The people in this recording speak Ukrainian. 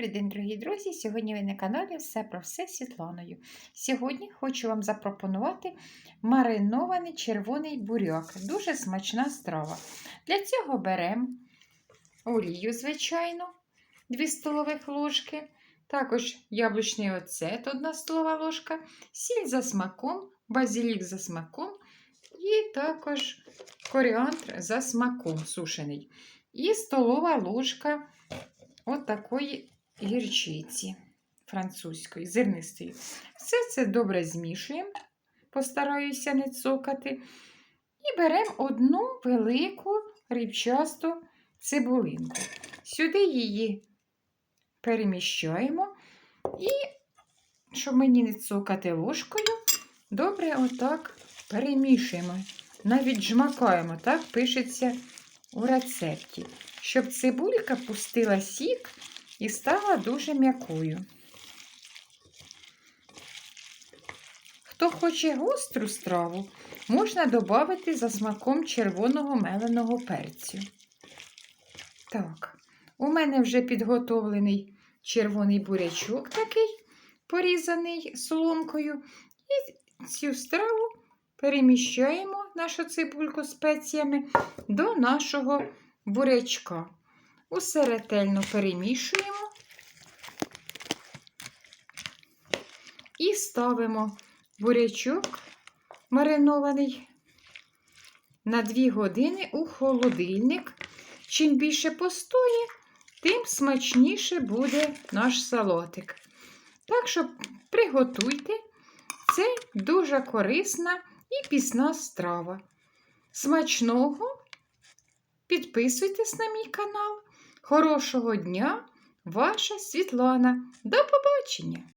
Добрий день, дорогі друзі! Сьогодні ви на каналі Все про все з Світланою. Сьогодні хочу вам запропонувати маринований червоний буряк. Дуже смачна страва. Для цього беремо олію, звичайно, 2 столових ложки, також яблучний оцет, 1 столова ложка, сіль за смаком, базилік за смаком і також коріандр за смаком сушений. І столова ложка от такої гірчиці французької, зернистої. Все це добре змішуємо, постараюся не цокати. І беремо одну велику рібчасту цибулинку. Сюди її переміщаємо і, щоб мені не цокати ложкою, добре отак перемішуємо. Навіть жмакаємо, так пишеться у рецепті, щоб цибулька пустила сік і стала дуже м'якою. Хто хоче гостру страву, можна додати за смаком червоного меленого перцю. Так, у мене вже підготовлений червоний бурячок такий, порізаний соломкою. І цю страву переміщаємо нашу цибульку спеціями до нашого бурячка. Усе ретельно перемішуємо і ставимо бурячок маринований на 2 години у холодильник. Чим більше постоє, тим смачніше буде наш салатик. Так що приготуйте, це дуже корисна і пісна страва. Смачного! Підписуйтесь на мій канал. Хорошого дня, ваша Світлана. До побачення!